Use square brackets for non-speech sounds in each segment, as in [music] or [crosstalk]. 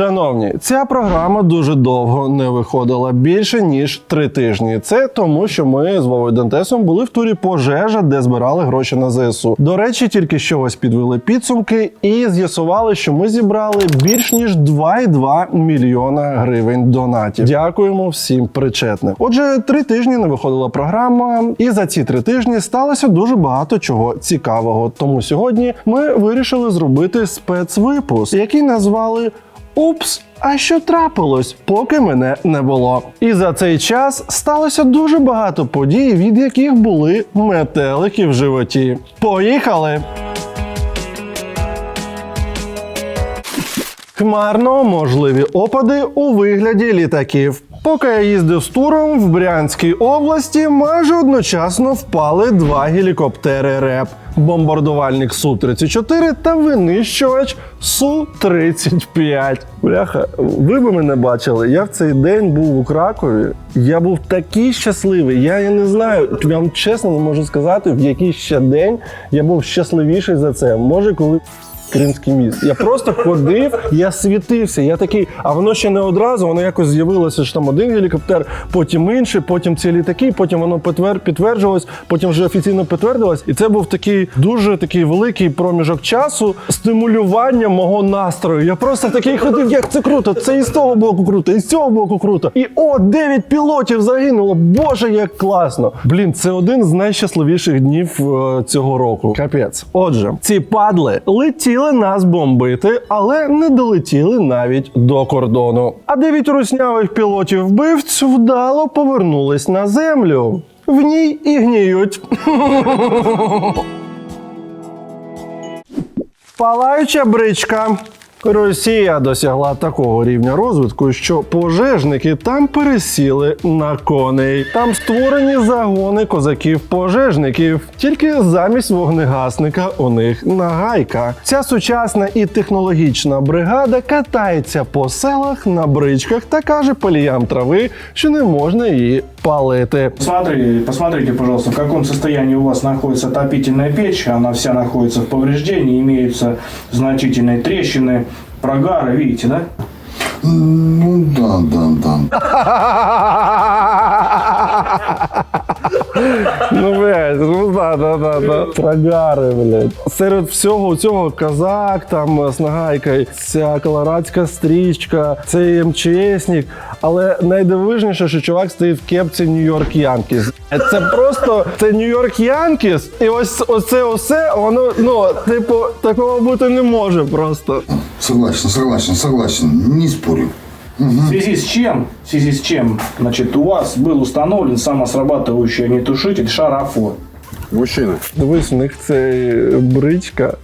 Шановні, ця програма дуже довго не виходила більше ніж три тижні. Це тому, що ми з Вовою Дантесом були в турі пожежа, де збирали гроші на ЗСУ. До речі, тільки що ось підвели підсумки і з'ясували, що ми зібрали більш ніж 2,2 мільйона гривень донатів. Дякуємо всім причетним. Отже, три тижні не виходила програма, і за ці три тижні сталося дуже багато чого цікавого. Тому сьогодні ми вирішили зробити спецвипуск, який назвали Упс, а що трапилось, поки мене не було. І за цей час сталося дуже багато подій, від яких були метелики в животі. Поїхали! Хмарно можливі опади у вигляді літаків. Поки я їздив з туром в Брянській області, майже одночасно впали два гелікоптери РЕП. Бомбардувальник Су-34 та винищувач Су-35. Бляха, ви би мене бачили. Я в цей день був у Кракові. Я був такий щасливий. Я, я не знаю, вам чесно не можу сказати, в який ще день я був щасливіший за це. Може, коли Кримський міст. Я просто ходив, я світився. Я такий, а воно ще не одразу, воно якось з'явилося що там один гелікоптер, потім інший, потім ці літаки, потім воно підтвер... підтверджувалось, потім вже офіційно підтвердилось. І це був такий дуже такий великий проміжок часу стимулювання мого настрою. Я просто такий ходив, як це круто. Це і з того боку круто, і з цього боку круто. І о, 9 пілотів загинуло. Боже, як класно! Блін, це один з найщасливіших днів е, цього року. Капець. Отже, ці падли летіли нас бомбити, але не долетіли навіть до кордону. А дев'ять руснявих пілотів вбивць вдало повернулись на землю. В ній і гніють. [laughs] Палаюча бричка. Росія досягла такого рівня розвитку, що пожежники там пересіли на коней. Там створені загони козаків-пожежників. Тільки замість вогнегасника у них нагайка. Ця сучасна і технологічна бригада катається по селах на бричках та каже паліям трави, що не можна її палити. Смотри, посмотрите, пожалуйста, в каком состоянии у вас находится отопительная печь. Она вся находится в повреждении, имеются значительные трещины, прогары, видите, да? Ну да, да, да. [laughs] Ну, блядь, ну да, да, да, да. Прогари, блядь. Серед всього цього казак, там з нагайкою, ця колорадська стрічка, цей МЧСник. Але найдивижніше, що чувак стоїть в кепці Нью-Йорк Янкіс. Це просто це Нью-Йорк Янкіс, і ось оце усе, воно, ну, типу, такого бути не може просто. Согласен, согласен, согласен. Не спорю. В связи с чем? В связи с чем? Значит, у вас был установлен самосрабатывающий огнетушитель Шарафор. Мужчина. Дивись, у них це бричка.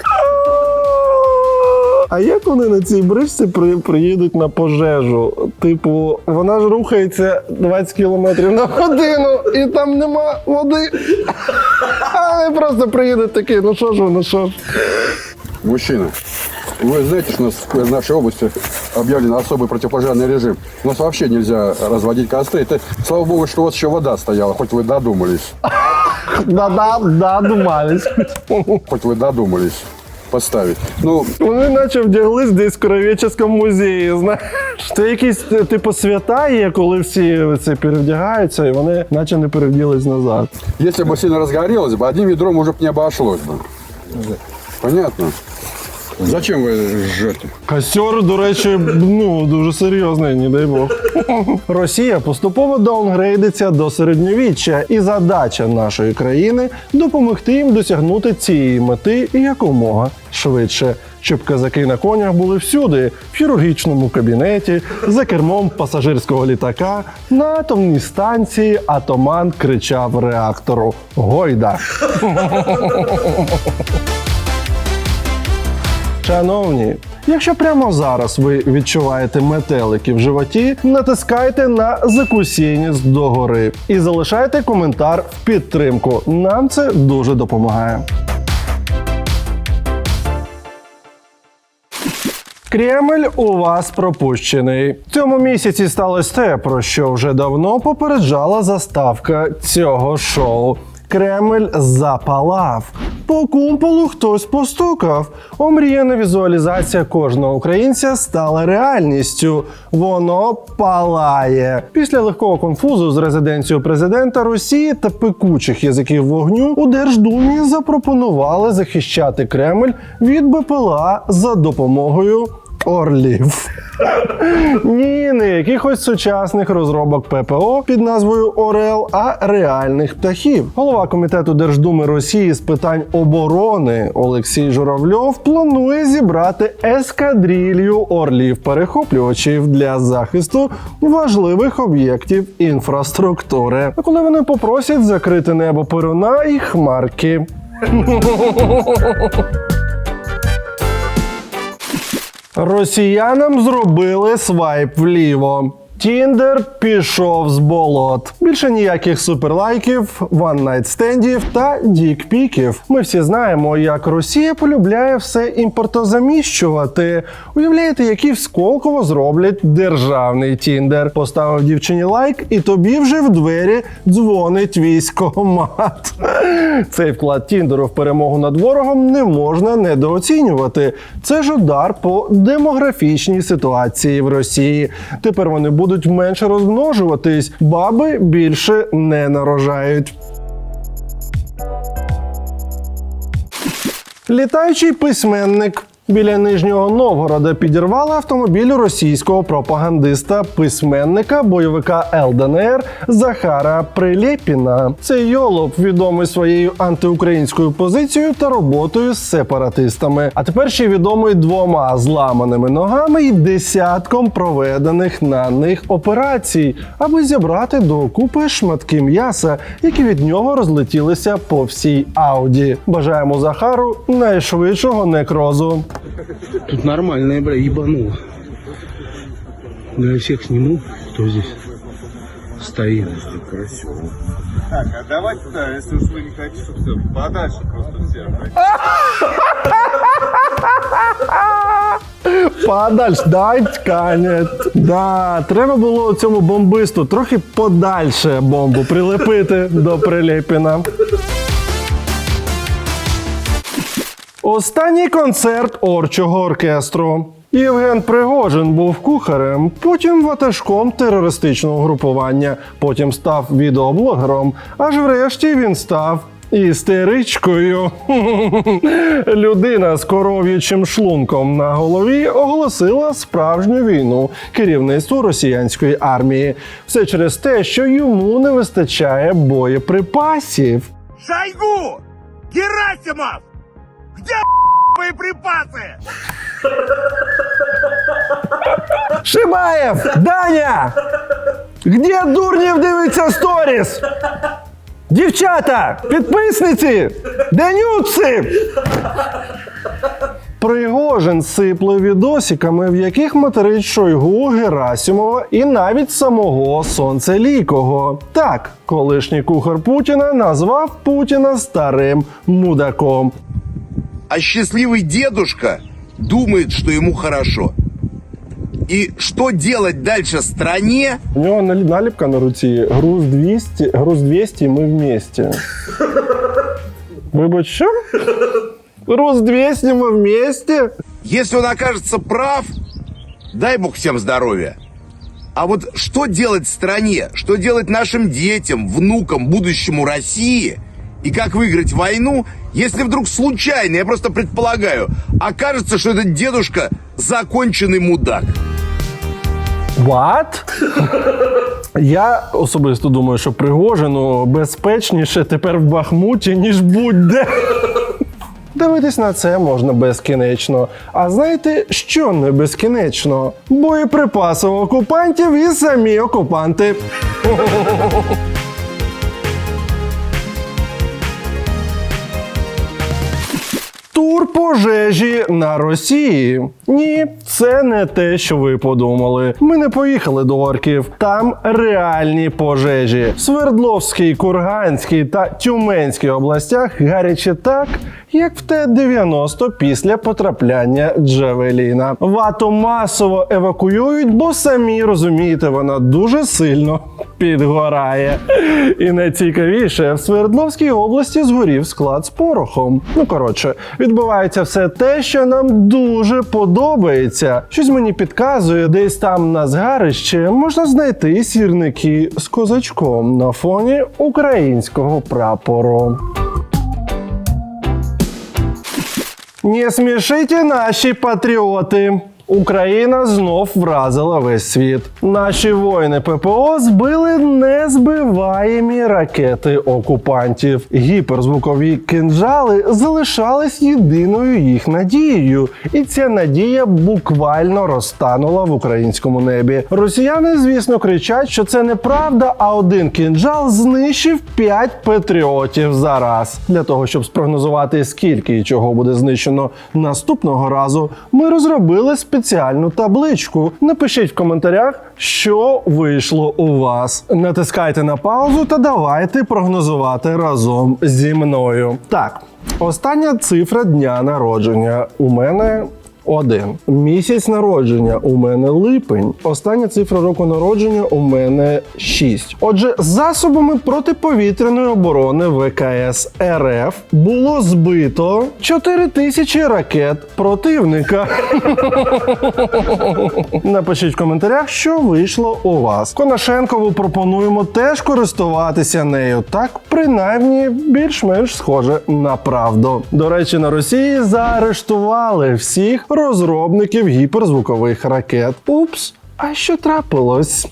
А як вони на цій бричці при, приїдуть на пожежу? Типу, вона ж рухається 20 км на годину, і там нема води. А вони просто приїдуть такі, ну що ж, ви, ну що ж. Мужчина. Вы знаете, что у нас в нашей области объявлен особый противопожарный режим. У нас вообще нельзя разводить костры. Это, слава богу, что у вас еще вода стояла, хоть вы додумались. Да-да, да, думались. Хоть вы додумались поставить. Ну, Вони наче вдяглись десь в Кровеческому музеї, знаєш. Це якісь е, типу свята є, коли всі це перевдягаються, і вони наче не перевділись назад. если бы сильно разгорелось бы, одним ведром уже бы не обошлось бы. Понятно? Зачем вы жжете? Костер, до речі, ну дуже серйозний, не дай Бог. Росія поступово даунгрейдиться до середньовіччя, і задача нашої країни допомогти їм досягнути цієї мети якомога швидше. Щоб казаки на конях були всюди, в хірургічному кабінеті, за кермом пасажирського літака, на атомній станції атоман кричав реактору Гойда. Шановні, якщо прямо зараз ви відчуваєте метелики в животі, натискайте на закусінець догори і залишайте коментар в підтримку. Нам це дуже допомагає. Кремль у вас пропущений. В цьому місяці сталося те, про що вже давно попереджала заставка цього шоу. Кремль запалав. По кумполу хтось постукав. Омріяна візуалізація кожного українця стала реальністю. Воно палає. Після легкого конфузу з резиденцією президента Росії та пекучих язиків вогню у Держдумі запропонували захищати Кремль від БПЛА за допомогою орлів. Ні, не якихось сучасних розробок ППО під назвою Орел, а реальних птахів. Голова комітету Держдуми Росії з питань оборони Олексій Журавльов планує зібрати ескадрилью орлів-перехоплювачів для захисту важливих об'єктів інфраструктури. А коли вони попросять закрити небо перуна і хмарки. Росіянам зробили свайп вліво. Тіндер пішов з болот. Більше ніяких суперлайків, ван-найт-стендів та дікпіків. Ми всі знаємо, як Росія полюбляє все імпортозаміщувати. Уявляєте, які в Сколково зроблять державний тіндер. Поставив дівчині лайк, і тобі вже в двері дзвонить військомат. [laughs] Цей вклад Тіндеру в перемогу над ворогом не можна недооцінювати. Це ж удар по демографічній ситуації в Росії. Тепер вони будуть менше розмножуватись, баби більше не нарожають. Літаючий письменник. Біля Нижнього Новгорода підірвали автомобіль російського пропагандиста, письменника, бойовика ЛДНР Захара Прилєпіна. Цей йолоп відомий своєю антиукраїнською позицією та роботою з сепаратистами. А тепер ще відомий двома зламаними ногами і десятком проведених на них операцій, аби зібрати докупи шматки м'яса, які від нього розлетілися по всій ауді. Бажаємо Захару найшвидшого некрозу. Тут нормальная, бля, ебануло. Я всех сниму, кто здесь стоит. Так, а давайте, да, если уж вы не хотите, чтобы все подальше просто все. Подальш, дать канет. Да, треба було цьому бомбисту трохи подальше бомбу прилепити до Прилєпіна. Останній концерт орчого оркестру. Євген Пригожин був кухарем, потім ватажком терористичного групування, потім став відеоблогером, аж врешті він став істеричкою. [laughs] Людина з коров'ячим шлунком на голові оголосила справжню війну керівництву росіянської армії. Все через те, що йому не вистачає боєприпасів. Шойгу! Герасимов! Где боеприпасы? Шибаєв! Даня! Где дурнів дивиться сторіс? Дівчата! Підписниці! денюци! Пригожин сипле відосиками, в яких материть Шойгу, Герасимова і навіть самого Сонцелікого. Так, колишній кухар Путіна назвав Путіна старим мудаком. а счастливый дедушка думает, что ему хорошо. И что делать дальше стране, У нього налі- наліпка на руці груз 200, груз 200, ми вместе. Вибач, що? Груз 200, ми вместе? если он окажется прав, дай бог всем здоровья. А вот что делать стране, что делать нашим детям, внукам, будущему России, и как выиграть войну, если вдруг случайно, я просто предполагаю, окажется, что этот дедушка законченный мудак. What? [laughs] Я особисто думаю, що Пригожину безпечніше тепер в Бахмуті, ніж будь-де. [laughs] Дивитись на це можна безкінечно. А знаєте, що не безкінечно? Боєприпаси у окупантів і самі окупанти. [laughs] Тур Пожежі на Росії. Ні, це не те, що ви подумали. Ми не поїхали до орків. Там реальні пожежі. В Свердловській, Курганській та Тюменській областях гаряче так, як в Т-90 після потрапляння Джавеліна. Вату масово евакуюють, бо самі розумієте, вона дуже сильно підгорає. І найцікавіше, в Свердловській області згорів склад з порохом. Ну коротше, відбувається все те, що нам дуже подобається. Щось мені підказує, десь там на згарище можна знайти сірники з козачком на фоні українського прапору. Не смішите наші патріоти. Україна знов вразила весь світ. Наші воїни ППО збили незбиваємі ракети окупантів. Гіперзвукові кинжали залишались єдиною їх надією, і ця надія буквально розтанула в українському небі. Росіяни, звісно, кричать, що це неправда, а один кинджал знищив 5 патріотів за раз. Для того, щоб спрогнозувати, скільки і чого буде знищено наступного разу, ми розробили спеціальну табличку. Напишіть в коментарях, що вийшло у вас. Натискайте на паузу та давайте прогнозувати разом зі мною. Так, остання цифра дня народження у мене. Один місяць народження у мене липень. Остання цифра року народження у мене 6. Отже, засобами протиповітряної оборони ВКС РФ було збито 4 тисячі ракет противника. [laughs] Напишіть в коментарях, що вийшло у вас. Конашенкову пропонуємо теж користуватися нею. Так, принаймні, більш-менш схоже на правду. До речі, на Росії заарештували всіх розробників гіперзвукових ракет. Упс, а що трапилось?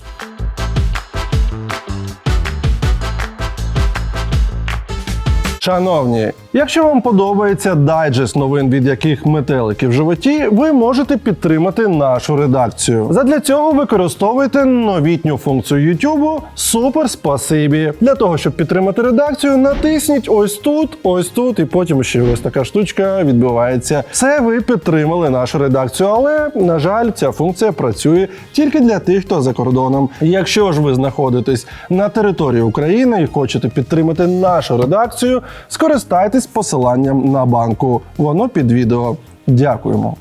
Шановні, якщо вам подобається дайджест новин, від яких метелики в животі, ви можете підтримати нашу редакцію. Задля цього використовуйте новітню функцію YouTube Супер спасибі. Для того, щоб підтримати редакцію, натисніть ось тут, ось тут, і потім ще ось така штучка відбувається. Це ви підтримали нашу редакцію, але на жаль, ця функція працює тільки для тих, хто за кордоном. Якщо ж ви знаходитесь на території України і хочете підтримати нашу редакцію, скористайтесь посиланням на банку. Воно під відео. Дякуємо.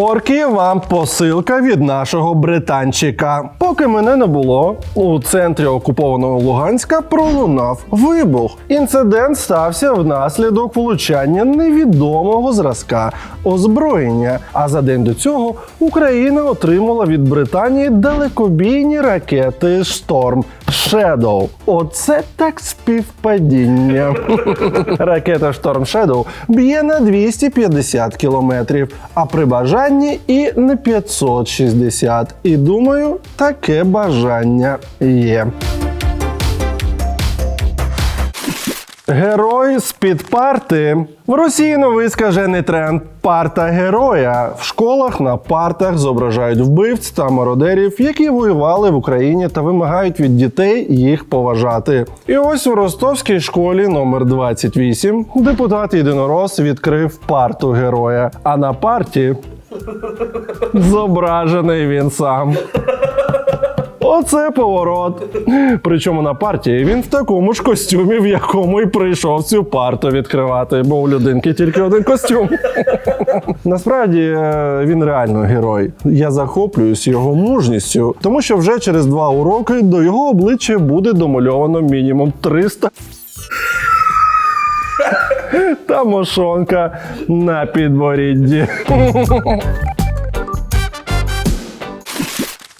Орки, вам посилка від нашого британчика. Поки мене не було, у центрі окупованого Луганська пролунав вибух. Інцидент стався внаслідок влучання невідомого зразка озброєння. А за день до цього Україна отримала від Британії далекобійні ракети Шторм Shadow. Оце так співпадіння. [laughs] Ракета Storm Shadow б'є на 250 кілометрів, а при бажанні і на 560. І думаю, таке бажання є. Герой з-під парти. В Росії новий скажений тренд парта героя. В школах на партах зображають вбивць та мародерів, які воювали в Україні та вимагають від дітей їх поважати. І ось в ростовській школі номер 28 депутат єдинорос відкрив парту героя. А на парті зображений він сам. Оце поворот. Причому на партії він в такому ж костюмі, в якому і прийшов цю парту відкривати, бо у людинки тільки один костюм. Насправді е, він реально герой. Я захоплююсь його мужністю, тому що вже через два уроки до його обличчя буде домальовано мінімум 300 та мошонка на підборідді.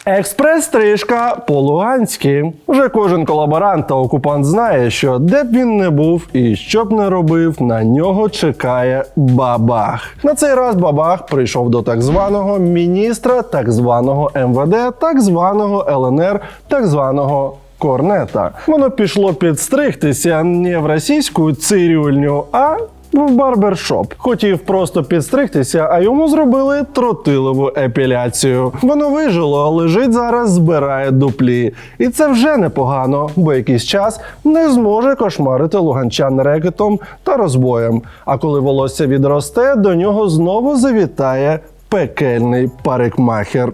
Експрес-стрижка по-луганськи. Вже кожен колаборант та окупант знає, що де б він не був і що б не робив, на нього чекає бабах. На цей раз бабах прийшов до так званого міністра, так званого МВД, так званого ЛНР, так званого. Корнета. Воно пішло підстригтися не в російську цирюльню, а в барбершоп. Хотів просто підстригтися, а йому зробили тротилову епіляцію. Воно вижило, лежить зараз, збирає дуплі. І це вже непогано, бо якийсь час не зможе кошмарити луганчан рекетом та розбоєм. А коли волосся відросте, до нього знову завітає пекельний парикмахер.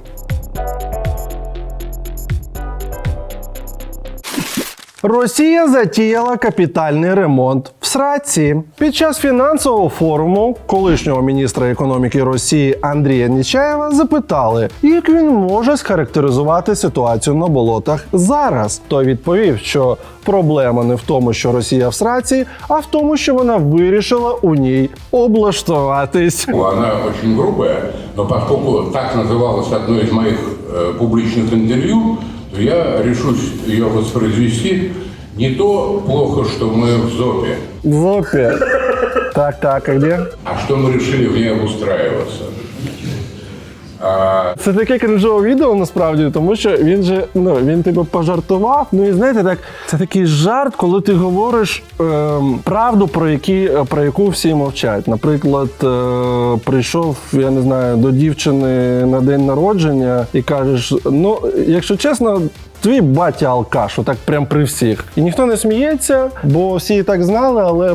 Росія затіяла капітальний ремонт в Сраці. Під час фінансового форуму колишнього міністра економіки Росії Андрія Нічаєва запитали, як він може схарактеризувати ситуацію на болотах зараз. Той відповів, що проблема не в тому, що Росія в Сраці, а в тому, що вона вирішила у ній облаштуватись. Она очень грубая, но поскольку так называлось одно из моих э, публичных интервью, то я решусь ее воспроизвести. Не то плохо, что мы в ЗОПе, В ЗОПе? Так, так, а где? а что мы решили в ней обустраиваться. Це таке кринжове відео насправді, тому що він же ну він типу пожартував. Ну і знаєте, так це такий жарт, коли ти говориш ем, правду, про які про яку всі мовчать. Наприклад, е, прийшов, я не знаю, до дівчини на день народження і кажеш: ну, якщо чесно. Твій батя алкаш, отак прям при всіх. І ніхто не сміється, бо всі і так знали, але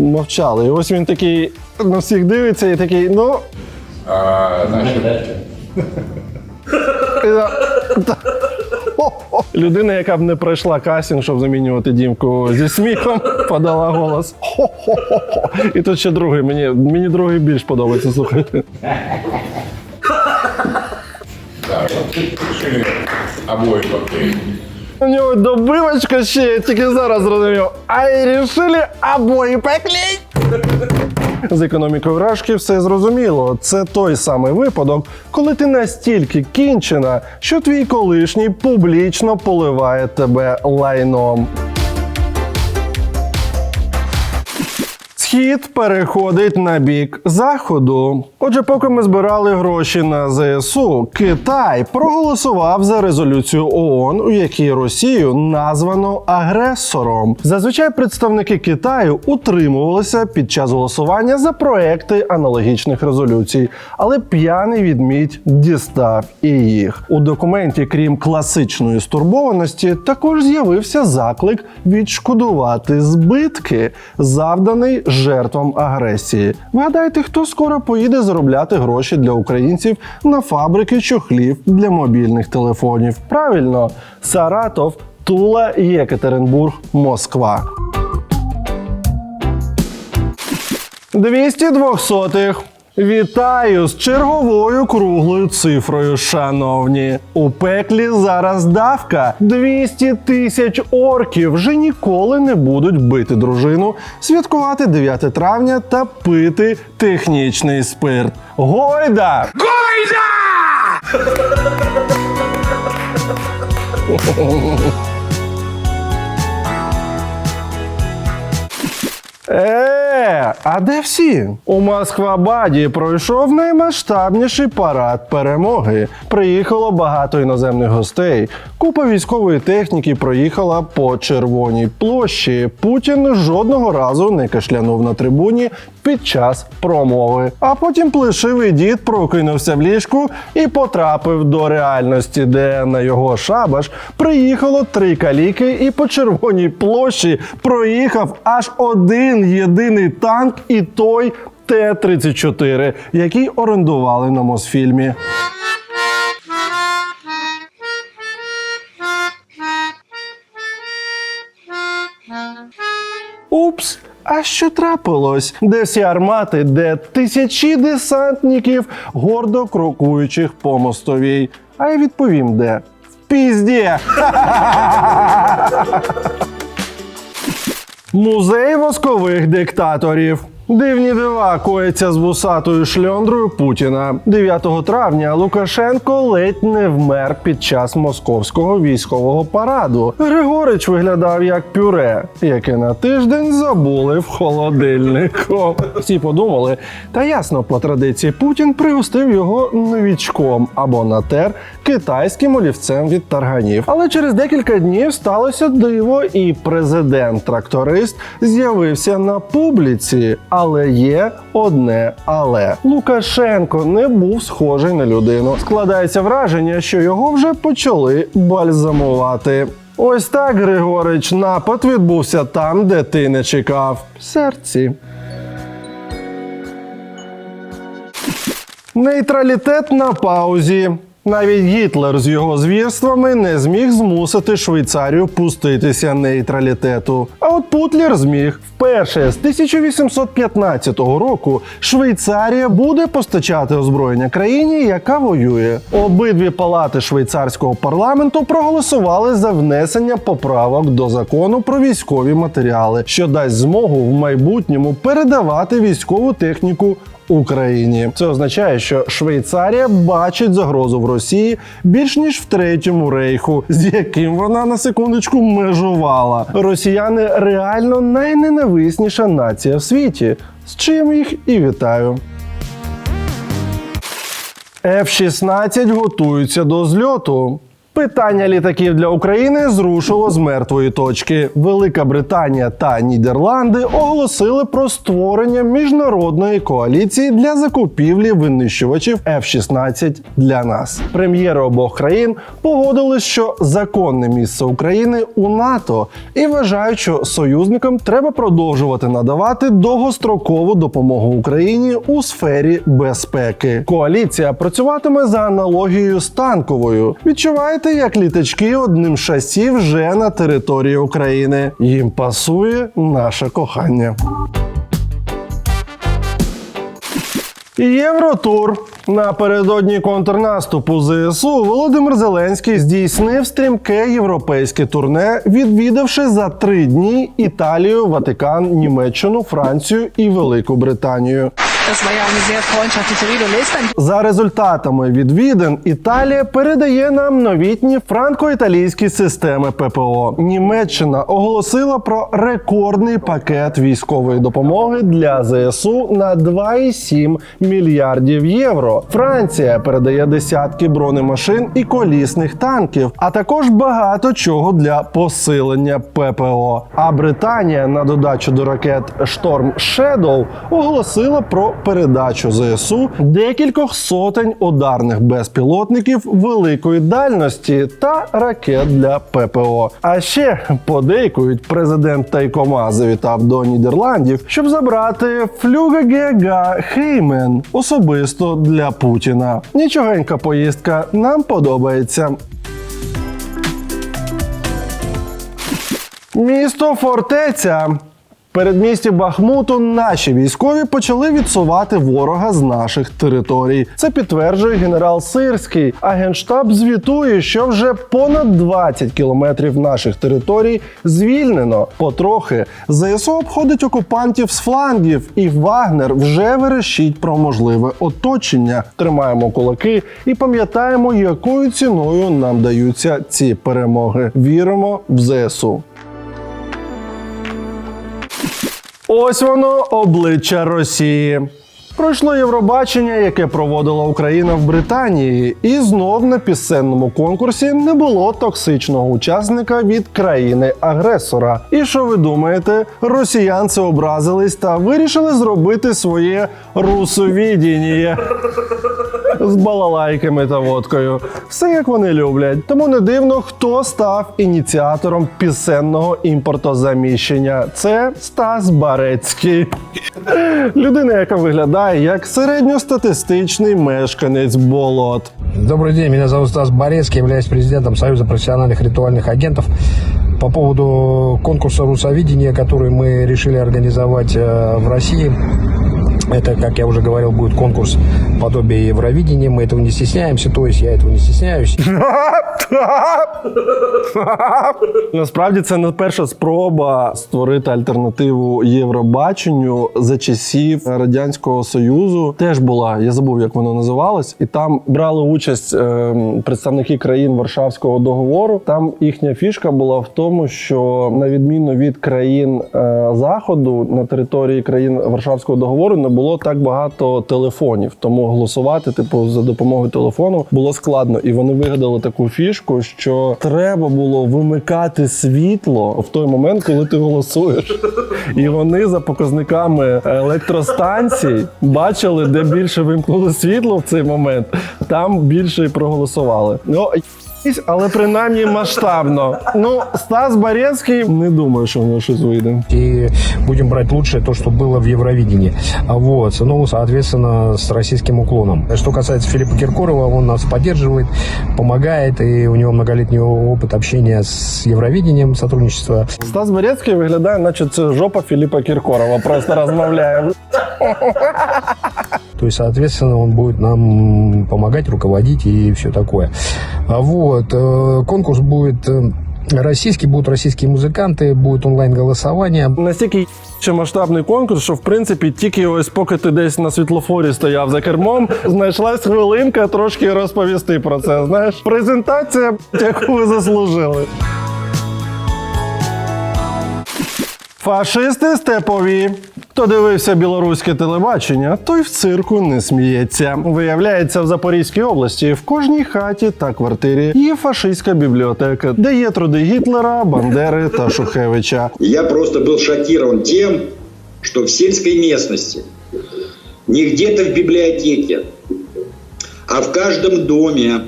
мовчали. І ось він такий на всіх дивиться і такий, ну, а, значит, Людина, яка б не пройшла кастинг, щоб замінювати дімку зі сміхом, подала голос. Хо-хо-хо-хо. І тут ще другий. Мені, мені другий більш подобається слухати. У нього добивочка ще, я тільки зараз зрозумів. А й рішили обої поклеїть. З економікою рашки все зрозуміло. Це той самий випадок, коли ти настільки кінчена, що твій колишній публічно поливає тебе лайном. Схід переходить на бік заходу. Отже, поки ми збирали гроші на ЗСУ, Китай проголосував за резолюцію ООН, у якій Росію названо агресором. Зазвичай представники Китаю утримувалися під час голосування за проекти аналогічних резолюцій, але п'яний відмідь дістав і їх. У документі, крім класичної стурбованості, також з'явився заклик відшкодувати збитки, завданий жертвам агресії. Вигадайте, хто скоро поїде заробляти гроші для українців на фабрики чохлів для мобільних телефонів. Правильно, Саратов, Тула, Єкатеринбург, Москва. 200 двохсотих. Вітаю з черговою круглою цифрою, шановні. У пеклі зараз давка. 200 тисяч орків вже ніколи не будуть бити дружину, святкувати 9 травня та пити технічний спирт. Гойда! [laughs] Е, а де всі? У Москва-Баді пройшов наймасштабніший парад перемоги. Приїхало багато іноземних гостей. Купа військової техніки проїхала по червоній площі. Путін жодного разу не кашлянув на трибуні під час промови. А потім плешивий дід прокинувся в ліжку і потрапив до реальності, де на його шабаш приїхало три каліки, і по червоній площі проїхав аж один єдиний танк, і той Т-34, який орендували на Мосфільмі. Упс. А що трапилось? Де всі армати, де тисячі десантників, гордо крокуючих по мостовій. А я відповім, де. В пізді. [laughs] Музей воскових диктаторів. Дивні дива кояться з вусатою шльондрою Путіна. 9 травня Лукашенко ледь не вмер під час московського військового параду. Григорич виглядав як пюре, яке на тиждень забули в холодильнику. Всі подумали, та ясно, по традиції Путін пригостив його новічком або натер китайським олівцем від тарганів. Але через декілька днів сталося диво, і президент-тракторист з'явився на публіці. Але є одне але Лукашенко не був схожий на людину. Складається враження, що його вже почали бальзамувати. Ось так, Григорич, напад відбувся там, де ти не чекав. В серці. Нейтралітет на паузі. Навіть Гітлер з його звірствами не зміг змусити Швейцарію пуститися нейтралітету. А от Путлер зміг. Вперше з 1815 року Швейцарія буде постачати озброєння країні, яка воює. Обидві палати швейцарського парламенту проголосували за внесення поправок до закону про військові матеріали, що дасть змогу в майбутньому передавати військову техніку Україні. Це означає, що Швейцарія бачить загрозу в Росії більш ніж в третьому рейху, з яким вона на секундочку межувала. Росіяни реально найненависніша нація в світі, з чим їх і вітаю. F-16 готуються до зльоту. Питання літаків для України зрушило з мертвої точки. Велика Британія та Нідерланди оголосили про створення міжнародної коаліції для закупівлі винищувачів F-16 для нас. Прем'єри обох країн погодили, що законне місце України у НАТО і вважають, що союзникам треба продовжувати надавати довгострокову допомогу Україні у сфері безпеки. Коаліція працюватиме за аналогією з танковою. Відчуваєте, як літачки одним шасі вже на території України. Їм пасує наше кохання. Євротур напередодні контрнаступу ЗСУ Володимир Зеленський здійснив стрімке європейське турне, відвідавши за три дні Італію, Ватикан, Німеччину, Францію і Велику Британію. За результатами відвідин Італія передає нам новітні франко-італійські системи ППО. Німеччина оголосила про рекордний пакет військової допомоги для ЗСУ на 2,7 мільярдів євро. Франція передає десятки бронемашин і колісних танків, а також багато чого для посилення ППО. А Британія на додачу до ракет Шторм Shadow оголосила про передачу ЗСУ декількох сотень ударних безпілотників великої дальності та ракет для ППО. А ще подейкують, президент Тайкома завітав до Нідерландів, щоб забрати флюгегега Хеймен особисто для Путіна. Нічогенька поїздка нам подобається. Місто фортеця. Передмісті Бахмуту наші військові почали відсувати ворога з наших територій. Це підтверджує генерал Сирський. А генштаб звітує, що вже понад 20 кілометрів наших територій звільнено. Потрохи ЗСУ обходить окупантів з флангів, і Вагнер вже верещить про можливе оточення. Тримаємо кулаки і пам'ятаємо, якою ціною нам даються ці перемоги. Віримо в ЗСУ. Ось воно обличчя Росії. Пройшло Євробачення, яке проводила Україна в Британії, і знов на пісенному конкурсі не було токсичного учасника від країни-агресора. І що ви думаєте, росіянці образились та вирішили зробити своє русовідіння з балалайками та водкою. Все як вони люблять. Тому не дивно, хто став ініціатором пісенного імпортозаміщення. Це Стас Барецький. Людина, яка виглядає як середньостатистичний мешканець болот. Добрый день, меня зовут Стас Борецкий, являюсь президентом Союза профессиональных ритуальных агентов. По поводу конкурса русовидения, который мы решили организовать э, в России, это, как я уже говорил, будет конкурс подобие Евровидения. Мы этого не стесняемся, то есть я этого не стесняюсь. [laughs] Насправді це не перша спроба створити альтернативу Євробаченню за часів Радянського Союзу. Теж була, я забув, як воно називалось, і там брали участь е, представники країн Варшавського договору. Там їхня фішка була в тому, що на відміну від країн е, заходу на території країн Варшавського договору не було так багато телефонів, тому голосувати, типу, за допомогою телефону було складно. І вони вигадали таку фішку, що треба було вимикати світло в той момент, коли ти голосуєш. І вони за показниками електростанцій бачили, де більше вимкнули світло в цей момент, там більше і проголосували. Ну, але принаймні масштабно. Ну, Стас Барецький, не думаю, що в нього щось вийде. И будем брать лучшее то, что было в Евровидении. А Вот, ну, соответственно, с российским уклоном. Что касается Филиппа Киркорова, он нас поддерживает, помогает, и у него многолетний опыт общения с Евровидением, сотрудничества. Стас Берецький виглядає, наче це жопа Філіпа Кіркорова. Просто розмовляє То есть, соответственно, он будет нам помогать, руководить и все такое. А Вот, э, конкурс будет э, российский, будут российские музыканты, будет онлайн-голосование. Настільки ще масштабний конкурс, що в принципі тільки ось поки ти десь на світлофорі стояв за кермом, знайшлась хвилинка трошки розповісти про це. Знаєш, презентація, яку ви заслужили. Фашисти степові. Хто дивився білоруське телебачення, той в цирку не сміється. Виявляється, в Запорізькій області в кожній хаті та квартирі є фашистська бібліотека, де є труди Гітлера, Бандери та Шухевича. Я просто был шокирован тем, что в сельской местности, не где-то в библиотеке, а в каждом доме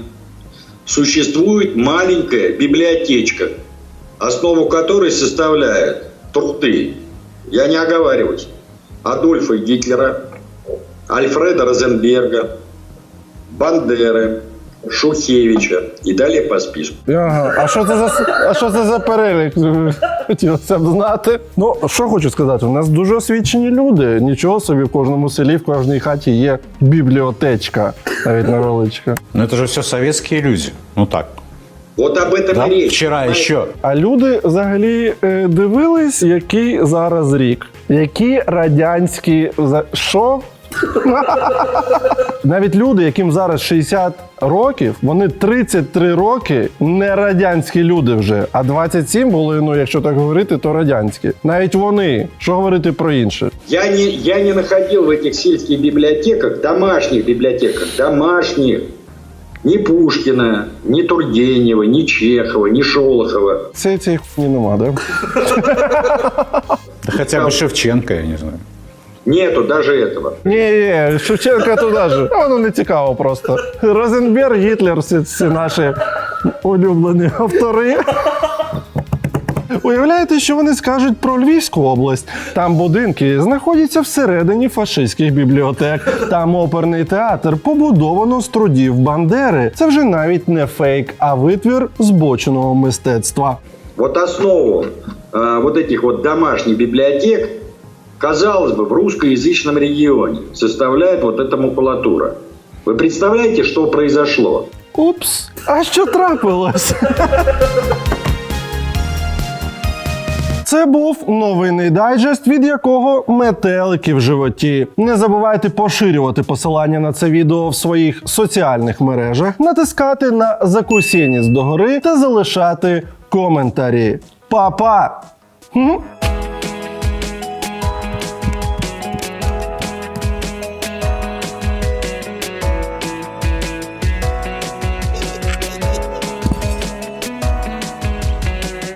существует маленькая библиотечка, основу которой составляют труды, я не оговариваюсь, Адольфа Гитлера, Альфреда Розенберга, Бандеры, Шухевича и далее по списку. Ага, а що це за а що це за перелік? Хотілося б знати. Ну що хочу сказати, у нас дуже освічені люди. Нічого собі в кожному селі, в кожній хаті є бібліотечка, навіть невеличка. Но это же все советские люди. Ну так. Вот об этом Да? и речь. Вчера Понимаете? еще. А люди взагалі е, дивились, який зараз рік, які радянські за що? [laughs] Навіть люди, яким зараз 60 років, вони 33 роки не радянські люди вже, а 27 були, ну якщо так говорити, то радянські. Навіть вони, що говорити про інше. Я не, я не находил в этих сельских библиотеках, домашних библиотеках, домашних, ни Пушкина, ни Тургенева, ни Чехова, ни Шолохова. Це цих не нема, да? Да хотя бы Шевченко, я не знаю. Нету даже этого. Ні, ні, Шевченка туди ж. А Воно не цікаво просто. Розенберг, Гітлер, всі, всі наші улюблені автори. Уявляєте, що вони скажуть про Львівську область? Там будинки знаходяться всередині фашистських бібліотек. Там оперний театр побудовано з трудів Бандери. Це вже навіть не фейк, а витвір збоченого мистецтва. Вот основу э, вот этих вот домашних библиотек, казалось бы, в русскоязычном регионе составляет вот эта макулатура. Вы представляете, что произошло? Упс, а що трапилось? [laughs] Це був новинний дайджест, від якого метелики в животі. Не забувайте поширювати посилання на це відео в своїх соціальних мережах, натискати на закусєність догори та залишати коментарі. Па-па!